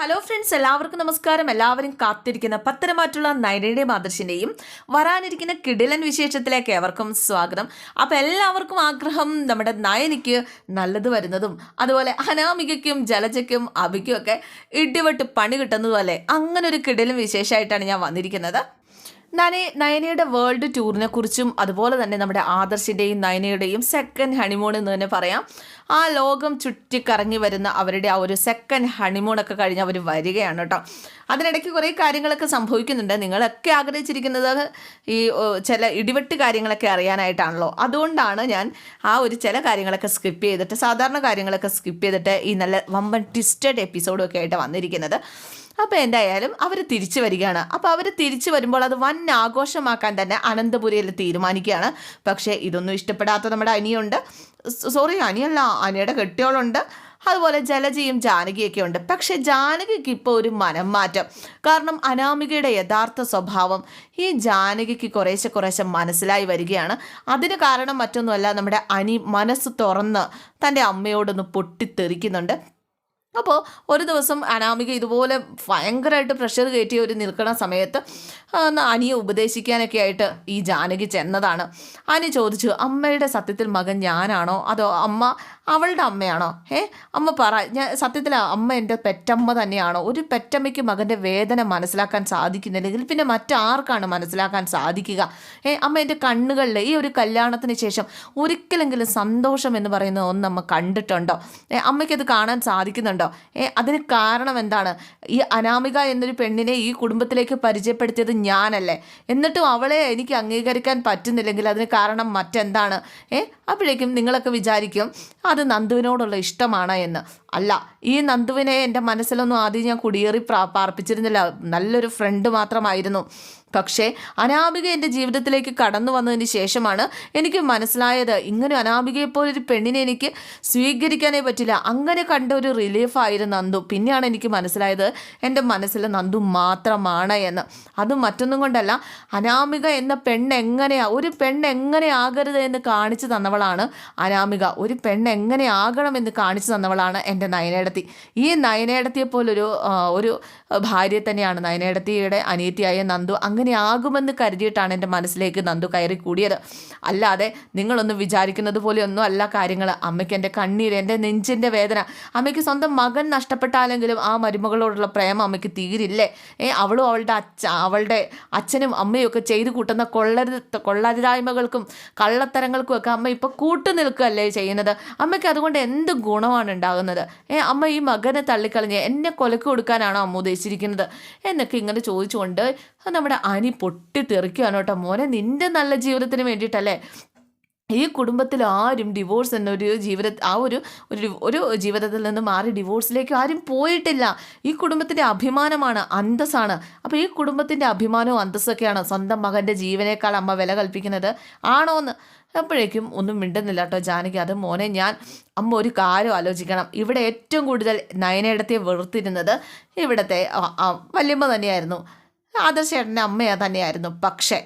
Hello friends എല്ലാവർക്കും നമസ്കാരം. എല്ലാവരും കാത്തിരിക്കുന്ന പത്തരമാറ്റുള്ള നയനയുടെയും ആദർശിന്റെയും വരാനിരിക്കുന്ന കിടിലൻ വിശേഷത്തിലേക്ക് ഏവർക്കും സ്വാഗതം. അപ്പോൾ എല്ലാവർക്കും ആഗ്രഹം നമ്മുടെ നയനിക്ക് നല്ലത് വരുന്നതും അതുപോലെ അനാമികയ്ക്കും ജലജയ്ക്കും അഭിക്കും ഒക്കെ ഇടിവെട്ട് പണി കിട്ടുന്നതും അല്ലേ? അങ്ങനെ ഒരു കിടിലൻ വിശേഷമായിട്ടാണ് ഞാൻ വന്നിരിക്കുന്നത്. നനെ നയനയുടെ വേൾഡ് ടൂറിനെ കുറിച്ചും അതുപോലെ തന്നെ നമ്മുടെ ആദർശിന്റെയും നയനയുടെയും സെക്കൻഡ് ഹണിമൂൺ എന്ന് തന്നെ പറയാം. ആ ലോകം ചുറ്റിക്കറങ്ങി വരുന്ന അവരുടെ ആ ഒരു സെക്കൻഡ് ഹണിമൂണൊക്കെ കഴിഞ്ഞ് അവർ വരികയാണ് കേട്ടോ. അതിനിടയ്ക്ക് കുറേ കാര്യങ്ങളൊക്കെ സംഭവിക്കുന്നുണ്ട്. നിങ്ങളൊക്കെ ആഗ്രഹിച്ചിരിക്കുന്നത് ഈ ചില ഇടിവെട്ട് കാര്യങ്ങളൊക്കെ അറിയാനായിട്ടാണല്ലോ. അതുകൊണ്ടാണ് ഞാൻ ആ ഒരു ചില കാര്യങ്ങളൊക്കെ സ്കിപ്പ് ചെയ്തിട്ട് സാധാരണ കാര്യങ്ങളൊക്കെ സ്കിപ്പ് ചെയ്തിട്ട് ഈ നല്ല വമ്പൻ ട്വിസ്റ്റഡ് എപ്പിസോഡൊക്കെ ആയിട്ട് വന്നിരിക്കുന്നത്. അപ്പോൾ എന്തായാലും അവർ തിരിച്ചു വരികയാണ്. അപ്പോൾ അവർ തിരിച്ചു വരുമ്പോൾ അത് വൻ ആഘോഷമാക്കാൻ തന്നെ അനന്തപുരിയിൽ തീരുമാനിക്കുകയാണ്. പക്ഷേ ഇതൊന്നും ഇഷ്ടപ്പെടാത്ത നമ്മുടെ അനിയുണ്ട്. സോറി അനിയല്ല അനിയുടെ കെട്ടിയോളുണ്ട്. അതുപോലെ ജലജയും ജാനകിയൊക്കെ ഉണ്ട്. പക്ഷെ ജാനകിക്ക് ഇപ്പോൾ ഒരു മനം മാറ്റം കാരണം അനാമികയുടെ യഥാർത്ഥ സ്വഭാവം ഈ ജാനകിക്ക് കുറേശ്ശെ കുറേശ്ശെ മനസ്സിലായി വരികയാണ്. അതിന് കാരണം മറ്റൊന്നുമല്ല നമ്മുടെ അനി മനസ്സ് തുറന്ന് തന്റെ അമ്മയോടൊന്ന് പൊട്ടിത്തെറിക്കുന്നുണ്ട്. അപ്പോൾ ഒരു ദിവസം അനാമിക ഇതുപോലെ ഭയങ്കരമായിട്ട് പ്രഷർ കയറ്റി ഒരു നിൽക്കുന്ന സമയത്ത് അനിയെ ഉപദേശിക്കാനൊക്കെ ആയിട്ട് ഈ ജാനകി ചെന്നതാണ്. അനി ചോദിച്ചു അമ്മയുടെ സത്യത്തിൽ മകൻ ഞാനാണോ? അതോ അമ്മ അവളുടെ അമ്മയാണോ? ഏ അമ്മ പറ. ഞാൻ സത്യത്തിൽ അമ്മ എന്റെ പെറ്റമ്മ തന്നെയാണോ? ഒരു പെറ്റമ്മയ്ക്ക് മകന്റെ വേദന മനസ്സിലാക്കാൻ സാധിക്കുന്നില്ലെങ്കിൽ പിന്നെ മറ്റാർക്കാണ് മനസ്സിലാക്കാൻ സാധിക്കുക? ഏ അമ്മ എന്റെ കണ്ണുകളിൽ ഈ ഒരു കല്യാണത്തിന് ശേഷം ഒരിക്കലെങ്കിലും സന്തോഷം എന്ന് പറയുന്ന ഒന്ന് അമ്മ കണ്ടിട്ടുണ്ടോ? ഏ അമ്മയ്ക്കത് കാണാൻ സാധിക്കുന്നുണ്ടോ? ഏ അതിന് കാരണം എന്താണ്? ഈ അനാമിക എന്നൊരു പെണ്ണിനെ ഈ കുടുംബത്തിലേക്ക് പരിചയപ്പെടുത്തിയത് ഞാനല്ലേ. എന്നിട്ടും അവളെ എനിക്ക് അംഗീകരിക്കാൻ പറ്റുന്നില്ലെങ്കിൽ അതിന് കാരണം മറ്റെന്താണ്? ഏ അപ്പോഴേക്കും നിങ്ങളൊക്കെ വിചാരിക്കും അത് നന്ദുവിനോടുള്ള ഇഷ്ടമാണ് എന്ന്. അല്ല ഈ നന്ദുവിനെ എന്റെ മനസ്സിലൊന്നും ആദ്യം ഞാൻ കുടിയേറി പാർപ്പിച്ചിരുന്നില്ല. നല്ലൊരു ഫ്രണ്ട് മാത്രമായിരുന്നു. പക്ഷേ അനാമിക എന്റെ ജീവിതത്തിലേക്ക് കടന്നു വന്നതിന് ശേഷമാണ് എനിക്ക് മനസ്സിലായത്. ഇങ്ങനെ അനാമികയെപ്പോലൊരു പെണ്ണിനെ എനിക്ക് സ്വീകരിക്കാനേ പറ്റില്ല. അങ്ങനെ കണ്ട ഒരു റിലീഫായിരുന്നു നന്ദു. പിന്നെയാണ് എനിക്ക് മനസ്സിലായത് എന്റെ മനസ്സിൽ നന്ദു മാത്രമാണ് എന്ന്. അത് മറ്റൊന്നും കൊണ്ടല്ല അനാമിക എന്ന പെണ്ണ് എങ്ങനെയാ ഒരു പെണ്ണ് എങ്ങനെ ആകരുത് എന്ന് കാണിച്ചു തന്നവളാണ് അനാമിക. ഒരു പെണ്ണ് എങ്ങനെ ആകണമെന്ന് കാണിച്ചു തന്നവളാണ് എന്റെ നയനേടത്തി. ഈ നയനേടത്തിയെ പോലൊരു ഒരു ഭാര്യ തന്നെയാണ്. നയനേടത്തിയുടെ അനിയത്തിയായ നന്ദു അങ്ങനെ ആകുമെന്ന് കരുതിയിട്ടാണ് എന്റെ മനസ്സിലേക്ക് നന്ദു കയറി കൂടിയത് അല്ലാതെ നിങ്ങളൊന്നും വിചാരിക്കുന്നത് പോലെയൊന്നും അല്ല കാര്യങ്ങൾ അമ്മയ്ക്ക് എന്റെ കണ്ണീര് എന്റെ നെഞ്ചിന്റെ വേദന അമ്മയ്ക്ക് സ്വന്തം മകൻ നഷ്ടപ്പെട്ടാലെങ്കിലും ആ മരുമകളോടുള്ള പ്രേമം അമ്മയ്ക്ക് തീരില്ലേ? ഏ അവളും അവളുടെ അച്ഛ അവളുടെ അച്ഛനും അമ്മയും ഒക്കെ ചെയ്തു കൂട്ടുന്ന കൊള്ളരു കൊള്ളരുതായ്മകൾക്കും കള്ളത്തരങ്ങൾക്കും ഒക്കെ അമ്മ ഇപ്പോൾ കൂട്ടു നിൽക്കുകയല്ലേ ചെയ്യുന്നത്? അമ്മയ്ക്ക് അതുകൊണ്ട് എന്ത് ഗുണമാണ് ഉണ്ടാകുന്നത്? ഏ അമ്മ ഈ മകനെ തള്ളിക്കളഞ്ഞ് എന്നെ കൊലക്ക് കൊടുക്കാനാണോ അമ്മ ഉദ്ദേശിച്ചിരിക്കുന്നത്. എന്നൊക്കെ ഇങ്ങനെ ചോദിച്ചുകൊണ്ട് നമ്മുടെ അനി പൊട്ടിത്തെറിക്കുകയാണ് കേട്ടോ മോനെ. നിന്റെ നല്ല ജീവിതത്തിന് വേണ്ടിയിട്ടല്ലേ? ഈ കുടുംബത്തിൽ ആരും ഡിവോഴ്സ് എന്നൊരു ജീവിത ആ ഒരു ഒരു ജീവിതത്തിൽ നിന്ന് മാറി ഡിവോഴ്സിലേക്ക് ആരും പോയിട്ടില്ല. ഈ കുടുംബത്തിന്റെ അഭിമാനമാണ് അന്തസ്സാണ്. അപ്പോൾ ഈ കുടുംബത്തിന്റെ അഭിമാനവും അന്തസ്സൊക്കെയാണ് സ്വന്തം മകന്റെ ജീവനേക്കാൾ അമ്മ വില കൽപ്പിക്കുന്നത്. ആണോ എന്ന് അപ്പോഴേക്കും ഒന്നും മിണ്ടുന്നില്ല കേട്ടോ ജാനകി. അത് മോനെ ഞാൻ അമ്മ ഒരു കാര്യം ആലോചിക്കണം. ഇവിടെ ഏറ്റവും കൂടുതൽ നയനയിടത്തെ വെറുത്തിരുന്നത് ഇവിടുത്തെ വല്യമ്മ തന്നെയായിരുന്നു. ആദർശേട്ടന്റെ അമ്മയാ തന്നെയായിരുന്നു. പക്ഷേ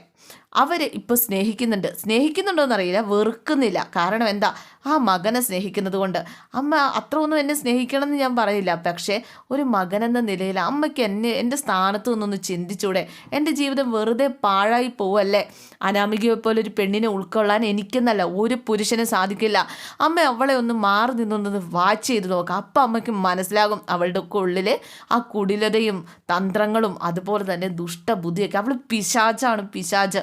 അവർ ഇപ്പോൾ സ്നേഹിക്കുന്നുണ്ട്. സ്നേഹിക്കുന്നുണ്ടോ എന്നറിയില്ല വെറുക്കുന്നില്ല. കാരണം എന്താ? ആ മകനെ സ്നേഹിക്കുന്നത് കൊണ്ട് അമ്മ അത്ര ഒന്നും എന്നെ സ്നേഹിക്കണം എന്ന് ഞാൻ പറയില്ല. പക്ഷേ ഒരു മകനെന്ന നിലയിൽ അമ്മയ്ക്ക് എന്നെ എന്റെ സ്ഥാനത്തു നിന്നൊന്ന് ചിന്തിച്ചൂടെ. എന്റെ ജീവിതം വെറുതെ പാഴായി പോവല്ലേ? അനാമികയെ പോലെ ഒരു പെണ്ണിനെ ഉൾക്കൊള്ളാൻ എനിക്കെന്നല്ല ഒരു പുരുഷനും സാധിക്കില്ല. അമ്മ അവളെ ഒന്ന് മാറി നിന്നൊന്ന് വാച്ച് ചെയ്ത് നോക്കാം. അപ്പം അമ്മയ്ക്ക് മനസ്സിലാകും അവളുടെ ഉള്ളിൽ ആ കുടിലതയും തന്ത്രങ്ങളും അതുപോലെ തന്നെ ദുഷ്ടബുദ്ധിയൊക്കെ. അവൾ പിശാചാണ് പിശാച്.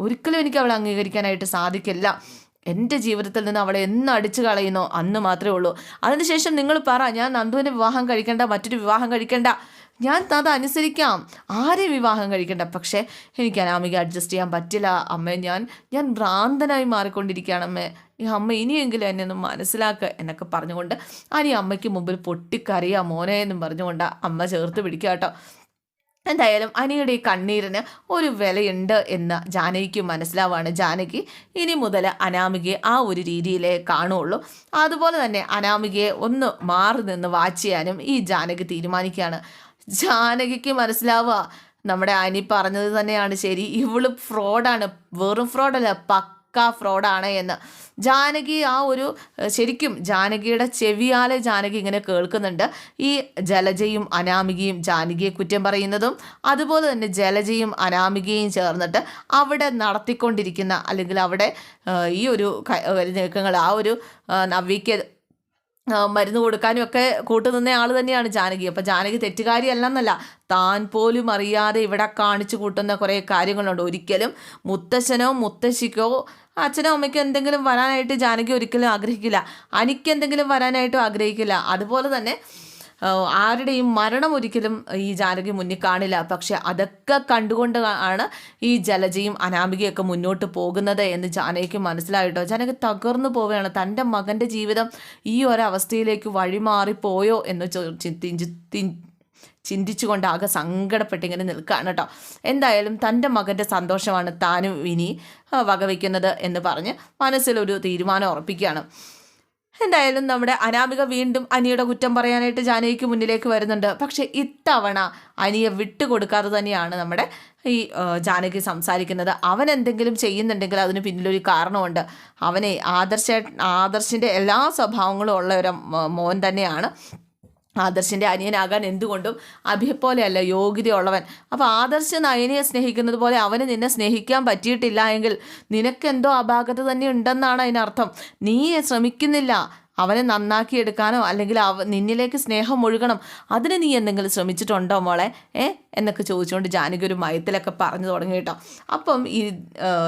ഒരിക്കലും എനിക്ക് അവളെ അംഗീകരിക്കാനായിട്ട് സാധിക്കില്ല. എന്റെ ജീവിതത്തിൽ നിന്ന് അവളെ എന്ന് അടിച്ചു കളയുന്നോ? അന്ന് മാത്രമേ ഉള്ളൂ. അതിനുശേഷം നിങ്ങൾ പറ ഞാൻ നന്ദുവിനെ വിവാഹം കഴിക്കേണ്ട മറ്റൊരു വിവാഹം കഴിക്കേണ്ട. ഞാൻ അത് അനുസരിക്കാം. ആരെയും വിവാഹം കഴിക്കണ്ട? പക്ഷേ എനിക്ക് അനാമിക അഡ്ജസ്റ്റ് ചെയ്യാൻ പറ്റില്ല. അമ്മ ഞാൻ ഞാൻ ഭ്രാന്തനായി മാറിക്കൊണ്ടിരിക്കുകയാണ് അമ്മേ. ഈ അമ്മ ഇനിയെങ്കിലും എന്നെ ഒന്ന് മനസ്സിലാക്കുക എന്നൊക്കെ പറഞ്ഞുകൊണ്ട് അനി അമ്മയ്ക്ക് മുമ്പിൽ പൊട്ടിക്കറിയാം മോനെ എന്നും പറഞ്ഞുകൊണ്ട് അമ്മ ചേർത്ത് പിടിക്കുക കേട്ടോ. എന്തായാലും അനിയുടെ ഈ കണ്ണീരിന് ഒരു വിലയുണ്ട് എന്ന് ജാനകിക്ക് മനസ്സിലാവാണ്. ജാനകി ഇനി മുതൽ അനാമികയെ ആ ഒരു രീതിയിലേ കാണുള്ളൂ. അതുപോലെ തന്നെ അനാമികയെ ഒന്ന് മാറി നിന്ന് വാച്ച് ചെയ്യാനും ഈ ജാനകി തീരുമാനിക്കുകയാണ്. ജാനകിക്ക് മനസ്സിലാവുക നമ്മുടെ അനി പറഞ്ഞത് തന്നെയാണ് ശരി. ഇവൾ ഫ്രോഡാണ് വെറും ഫ്രോഡല്ല പക്ക പക്കാ ഫ്രോഡാണ് എന്ന്. ജാനകി ആ ഒരു ശരിക്കും ജാനകിയുടെ ചെവിയാലെ ജാനകി ഇങ്ങനെ കേൾക്കുന്നുണ്ട്. ഈ ജലജയും അനാമികയും ജാനകിയെ കുറ്റം പറയുന്നതും അതുപോലെ തന്നെ ജലജയും അനാമികയും ചേർന്നിട്ട് അവിടെ നടത്തിക്കൊണ്ടിരിക്കുന്ന അല്ലെങ്കിൽ അവിടെ ഈ ഒരു നീക്കങ്ങൾ ആ ഒരു നവ്യയ്ക്ക് മരുന്ന് കൊടുക്കാനും ഒക്കെ കൂട്ടുനിന്ന ആൾ തന്നെയാണ് ജാനകി. അപ്പോൾ ജാനകി തെറ്റുകാരിയല്ലെന്നല്ല താൻ പോലും അറിയാതെ ഇവിടെ കാണിച്ചു കൂട്ടുന്ന കുറേ കാര്യങ്ങളുണ്ട്. ഒരിക്കലും മുത്തശ്ശനോ മുത്തശ്ശിക്കോ അച്ഛനോ അമ്മയ്ക്കും എന്തെങ്കിലും വരാനായിട്ട് ജാനകി ഒരിക്കലും ആഗ്രഹിക്കില്ല. അനിക്ക് എന്തെങ്കിലും വരാനായിട്ടും ആഗ്രഹിക്കില്ല. അതുപോലെ തന്നെ ആരുടെയും മരണം ഒരിക്കലും ഈ ജാനകി മുന്നിൽ കാണില്ല. പക്ഷെ അതൊക്കെ കണ്ടുകൊണ്ട് ആണ് ഈ ജലജയും അനാമികയൊക്കെ മുന്നോട്ട് പോകുന്നത് എന്ന് ജാനകിക്ക് മനസ്സിലായിട്ടോ ജാനകി തകർന്നു പോവുകയാണ്. തന്റെ മകന്റെ ജീവിതം ഈ ഒരവസ്ഥയിലേക്ക് വഴിമാറിപ്പോയോ എന്ന് ചോ- ചി- തിഞ്ചി- തിൻ- ചിന്തിച്ചുകൊണ്ട് ആകെ സങ്കടപ്പെട്ട് ഇങ്ങനെ നിൽക്കുകയാണ് കേട്ടോ. എന്തായാലും തന്റെ മകന്റെ സന്തോഷമാണ് താനും ഇനി വകവയ്ക്കുന്നത് എന്ന് പറഞ്ഞ് മനസ്സിലൊരു തീരുമാനം ഉറപ്പിക്കുകയാണ്. എന്തായാലും നമ്മുടെ അനാമിക വീണ്ടും അനിയുടെ കുറ്റം പറയാനായിട്ട് ജാനകിക്ക് മുന്നിലേക്ക് വരുന്നുണ്ട്. പക്ഷേ ഇത്തവണ അനിയെ വിട്ടുകൊടുക്കാതെ തന്നെയാണ് നമ്മുടെ ഈ ജാനകി സംസാരിക്കുന്നത്. അവൻ എന്തെങ്കിലും ചെയ്യുന്നുണ്ടെങ്കിൽ അതിന് പിന്നിലൊരു കാരണമുണ്ട്. അവനെ ആദർശ ആദർശിന്റെ എല്ലാ സ്വഭാവങ്ങളും ഉള്ള ഒരു മോൻ തന്നെയാണ്. ആദർശിന്റെ അനിയനാകാൻ എന്തുകൊണ്ടും അഭിയെ പോലെയല്ല യോഗ്യതയുള്ളവൻ. അപ്പോൾ ആദർശ് നയനിയെ സ്നേഹിക്കുന്നത് പോലെ അവന് നിന്നെ സ്നേഹിക്കാൻ പറ്റിയിട്ടില്ല എങ്കിൽ നിനക്കെന്തോ അപാകത തന്നെ ഉണ്ടെന്നാണ് അതിനർത്ഥം. നീ ശ്രമിക്കുന്നില്ല. അവനെ നന്നാക്കിയെടുക്കാനോ അല്ലെങ്കിൽ അവ നിന്നിലേക്ക് സ്നേഹം ഒഴുകണം. അതിന് നീ എന്തെങ്കിലും ശ്രമിച്ചിട്ടുണ്ടോ മോളെ? ഏ? എന്നൊക്കെ ചോദിച്ചുകൊണ്ട് ജാനകി ഒരു മയത്തിലൊക്കെ പറഞ്ഞു തുടങ്ങി കേട്ടോ. അപ്പം ഈ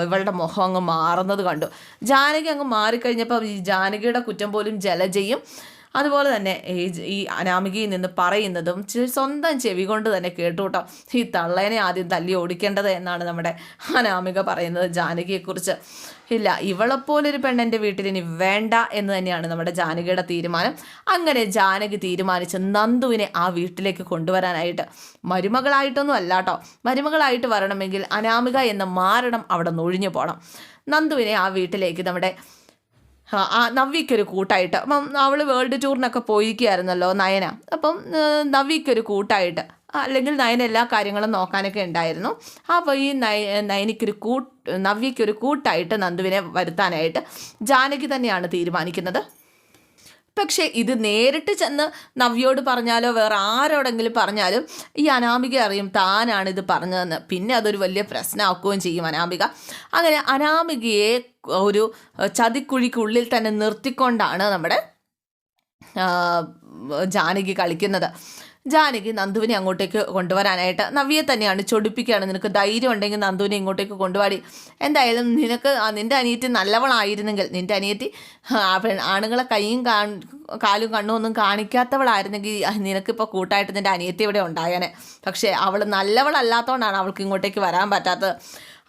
ഇവളുടെ മുഖം അങ്ങ് മാറുന്നത് കണ്ടു. ജാനകി അങ്ങ് മാറിക്കഴിഞ്ഞപ്പോൾ ഈ ജാനകിയുടെ കുറ്റം പോലും ജലജയും അതുപോലെ തന്നെ ഈ അനാമികയിൽ നിന്ന് പറയുന്നതും സ്വന്തം ചെവി കൊണ്ട് തന്നെ കേട്ടു കേട്ടോ ഈ തള്ളേനെ ആദ്യം തല്ലി ഓടിക്കേണ്ടത് എന്നാണ് നമ്മുടെ അനാമിക പറയുന്നത് ജാനകിയെക്കുറിച്ച്. ഇല്ല ഇവളെപ്പോലൊരു പെണ്ണെന്റെ വീട്ടിൽ ഇനി വേണ്ട എന്ന് തന്നെയാണ് നമ്മുടെ ജാനകിയുടെ തീരുമാനം. അങ്ങനെ ജാനകി തീരുമാനിച്ച് നന്ദുവിനെ ആ വീട്ടിലേക്ക് കൊണ്ടുവരാനായിട്ട്. മരുമകളായിട്ടൊന്നും അല്ല കേട്ടോ മരുമകളായിട്ട് വരണമെങ്കിൽ അനാമിക എന്ന മാരണം അവിടെ നൊഴിഞ്ഞു പോകണം നന്ദുവിനെ ആ വീട്ടിലേക്ക് നമ്മുടെ ആ, നവ്യയ്ക്കൊരു കൂട്ടായിട്ട്. അപ്പം അവൾ വേൾഡ് ടൂറിനൊക്കെ പോയിരിക്കുകയായിരുന്നല്ലോ നയന. അപ്പം നവ്യക്കൊരു കൂട്ടായിട്ട്. അല്ലെങ്കിൽ നയന എല്ലാ കാര്യങ്ങളും നോക്കാനൊക്കെ ഉണ്ടായിരുന്നു. അപ്പോൾ ഈ നയ നയനിക്കൊരു കൂട്ട് നവ്യയ്ക്കൊരു കൂട്ടായിട്ട് നന്ദുവിനെ വരുത്താനായിട്ട് ജാനകി തന്നെയാണ് തീരുമാനിക്കുന്നത്. പക്ഷേ ഇത് നേരിട്ട് ചെന്ന് നവ്യോട് പറഞ്ഞാലോ വേറെ ആരോടെങ്കിലും പറഞ്ഞാലും ഈ അനാമിക അറിയും താനാണ് ഇത് പറഞ്ഞതെന്ന്. പിന്നെ അതൊരു വലിയ പ്രശ്നമാക്കുകയും ചെയ്യും അനാമിക. അങ്ങനെ അനാമികയെ ഒരു ചതിക്കുഴിക്കുള്ളിൽ തന്നെ നിർത്തിക്കൊണ്ടാണ് നമ്മുടെ ജാനകി കളിക്കുന്നത്. ജാനകി നന്ദുവിനെ അങ്ങോട്ടേക്ക് കൊണ്ടുവരാനായിട്ട് നവ്യെ തന്നെയാണ് ചൊടിപ്പിക്കുകയാണ്. നിനക്ക് ധൈര്യം ഉണ്ടെങ്കിൽ നന്ദുവിനെ ഇങ്ങോട്ടേക്ക് കൊണ്ടുപാടി എന്തായാലും നിനക്ക് നിന്റെ അനിയത്തി നല്ലവളായിരുന്നെങ്കിൽ നിന്റെ അനിയത്തി ആണുങ്ങളെ കൈയും കാലും കണ്ണും ഒന്നും കാണിക്കാത്തവളായിരുന്നെങ്കിൽ നിനക്കിപ്പോൾ കൂട്ടായിട്ട് നിന്റെ അനിയത്തി ഇവിടെ ഉണ്ടായേനെ. പക്ഷേ അവൾ നല്ലവളല്ലാത്തതുകൊണ്ടാണ് അവൾക്ക് ഇങ്ങോട്ടേക്ക് വരാൻ പറ്റാത്തത്.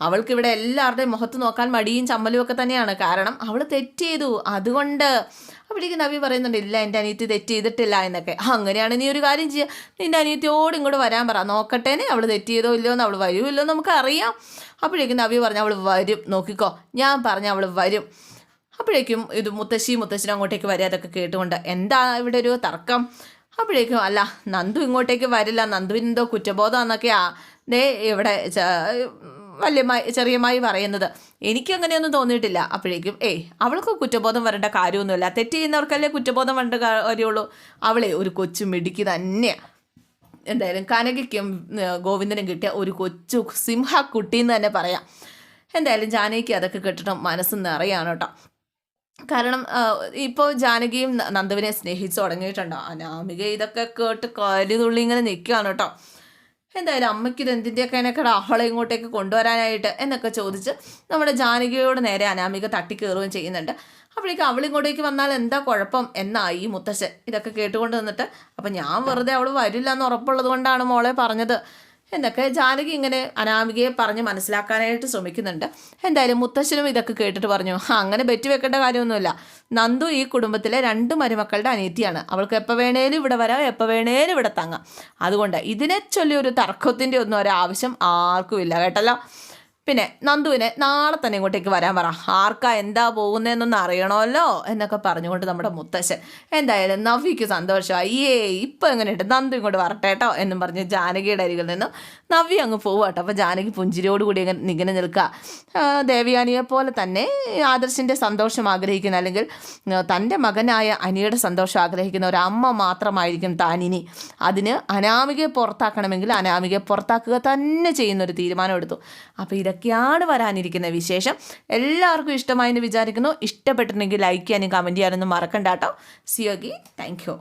അവൾക്ക് ഇവിടെ എല്ലാവരുടെയും മുഖത്ത് നോക്കാൻ മടിയും ചമ്മലും ഒക്കെ തന്നെയാണ്. കാരണം അവൾ തെറ്റ് ചെയ്തു. അതുകൊണ്ട് അപ്പോഴേക്കും നവി പറയുന്നുണ്ട് ഇല്ല എന്റെ അനിയത്തി തെറ്റ് ചെയ്തിട്ടില്ല എന്നൊക്കെ. അങ്ങനെയാണ് നീ ഒരു കാര്യം ചെയ്യുക നിന്റെ അനിയത്തിയോട് ഇങ്ങോട്ട് വരാൻ പറ. നോക്കട്ടേനെ അവൾ തെറ്റ് ചെയ്തോ ഇല്ലയോ എന്ന് അവൾ വരുമില്ലോ നമുക്കറിയാം അപ്പോഴേക്കും നവി പറഞ്ഞു അവൾ വരും. നോക്കിക്കോ. ഞാൻ പറഞ്ഞ അവൾ വരും. അപ്പോഴേക്കും ഇത് മുത്തശ്ശി മുത്തശ്ശനും അങ്ങോട്ടേക്ക് വരിക അതൊക്കെ കേട്ടുകൊണ്ട് എന്താ ഇവിടെ ഒരു തർക്കം? അപ്പോഴേക്കും അല്ല നന്ദു ഇങ്ങോട്ടേക്ക് വരില്ല. നന്ദുവിന് എന്തോ കുറ്റബോധമാണെന്നൊക്കെയാ ദേ ഇവിടെ വല്യമായി ചെറിയമായി പറയുന്നത്. എനിക്ക് അങ്ങനെയൊന്നും തോന്നിയിട്ടില്ല. അപ്പോഴേക്കും ഏയ് അവൾക്ക് കുറ്റബോധം വരേണ്ട കാര്യമൊന്നുമില്ല. തെറ്റ് ചെയ്യുന്നവർക്കല്ലേ കുറ്റബോധം വരേണ്ട കാര്യമുള്ളൂ അവളെ ഒരു കൊച്ചു മിടുക്കി തന്നെയാണ് എന്തായാലും കനകയ്ക്കും ഗോവിന്ദനും കിട്ടിയ ഒരു കൊച്ചു സിംഹക്കുട്ടി എന്ന് തന്നെ പറയാം. എന്തായാലും ജാനകിക്ക് അതൊക്കെ കേട്ടിട്ട് മനസ്സ് നിറയാണ് കേട്ടോ. കാരണം ഇപ്പോൾ ജാനകിയും നന്ദുവിനെ സ്നേഹിച്ചു തുടങ്ങിയിട്ടുണ്ടോ. അനാമിക ഇതൊക്കെ കേട്ട് കരുതുള്ളി ഇങ്ങനെ നിൽക്കുകയാണ് കേട്ടോ. എന്തായാലും അമ്മയ്ക്ക് ഇത് എന്തിന്റെയൊക്കെ അതിനൊക്കെ അവളെ ഇങ്ങോട്ടേക്ക് കൊണ്ടുവരാനായിട്ട് എന്നൊക്കെ ചോദിച്ച് നമ്മുടെ ജാനകിയോട് നേരെ അനാമിക തട്ടിക്കയറുകയും ചെയ്യുന്നുണ്ട്. അപ്പോഴേക്കും അവൾ ഇങ്ങോട്ടേക്ക് വന്നാൽ എന്താ കുഴപ്പം എന്നായി മുത്തശ്ശൻ. ഇതൊക്കെ കേട്ടുകൊണ്ട് നിന്നിട്ട് അപ്പം ഞാൻ വെറുതെ അവൾ വരില്ല എന്ന് ഉറപ്പുള്ളത് കൊണ്ടാണ് മോളെ പറഞ്ഞത്. എന്നൊക്കെ ജാനകി ഇങ്ങനെ അനാമികയെ പറഞ്ഞ് മനസ്സിലാക്കാനായിട്ട് ശ്രമിക്കുന്നുണ്ട്. എന്തായാലും മുത്തശ്ശനും ഇതൊക്കെ കേട്ടിട്ട് പറഞ്ഞു അങ്ങനെ ബെറ്റ് വെക്കേണ്ട കാര്യമൊന്നുമില്ല. നന്ദു ഈ കുടുംബത്തിലെ രണ്ട് മരുമക്കളുടെ അനീതിയാണ് അവൾക്ക് എപ്പോൾ വേണേലും ഇവിടെ വരാം എപ്പോൾ വേണേലും ഇവിടെ തങ്ങാം. അതുകൊണ്ട് ഇതിനെ ചൊല്ലി ഒരു തർക്കത്തിന്റെ ഒന്നും ഒരാവശ്യം ആർക്കും ഇല്ല കേട്ടല്ലോ? പിന്നെ നന്ദുവിനെ നാളെ തന്നെ ഇങ്ങോട്ടേക്ക് വരാൻ പറ. ആർക്കാ എന്താ പോകുന്നതെന്നൊന്ന് അറിയണമല്ലോ എന്നൊക്കെ പറഞ്ഞുകൊണ്ട് നമ്മുടെ മുത്തശ്ശൻ. എന്തായാലും നവ്യയ്ക്ക് സന്തോഷമായി. ഏ ഇപ്പം എങ്ങനെയുണ്ട്? നന്ദു ഇങ്ങോട്ട് വരട്ടെ കേട്ടോ എന്നും പറഞ്ഞ് ജാനകിയുടെ അരികിൽ നിന്നും നവ്യ അങ്ങ് പോവുക കേട്ടോ അപ്പോൾ ജാനകി പുഞ്ചിരിയോടുകൂടി അങ്ങ് നിങ്ങനെ നിൽക്കുക ദേവിയാനിയെ പോലെ തന്നെ ആദർശിന്റെ സന്തോഷം ആഗ്രഹിക്കുന്ന അല്ലെങ്കിൽ തന്റെ മകനായ അനിയുടെ സന്തോഷം ആഗ്രഹിക്കുന്ന ഒരു അമ്മ മാത്രമായിരിക്കും താനിനി. അതിന് അനാമികയെ പുറത്താക്കണമെങ്കിൽ അനാമികയെ പുറത്താക്കുക തന്നെ ചെയ്യുന്നൊരു തീരുമാനം എടുത്തു. അപ്പോൾ ഇതൊക്കെയാണ് വരാനിരിക്കുന്ന വിശേഷം? എല്ലാവർക്കും ഇഷ്ടമായി എന്ന് വിചാരിക്കുന്നു. ഇഷ്ടപ്പെട്ടിട്ടുണ്ടെങ്കിൽ ലൈക്ക് ചെയ്യാനും കമന്റ് ചെയ്യാനൊന്നും മറക്കണ്ട കേട്ടോ. സിയോഗി താങ്ക് യു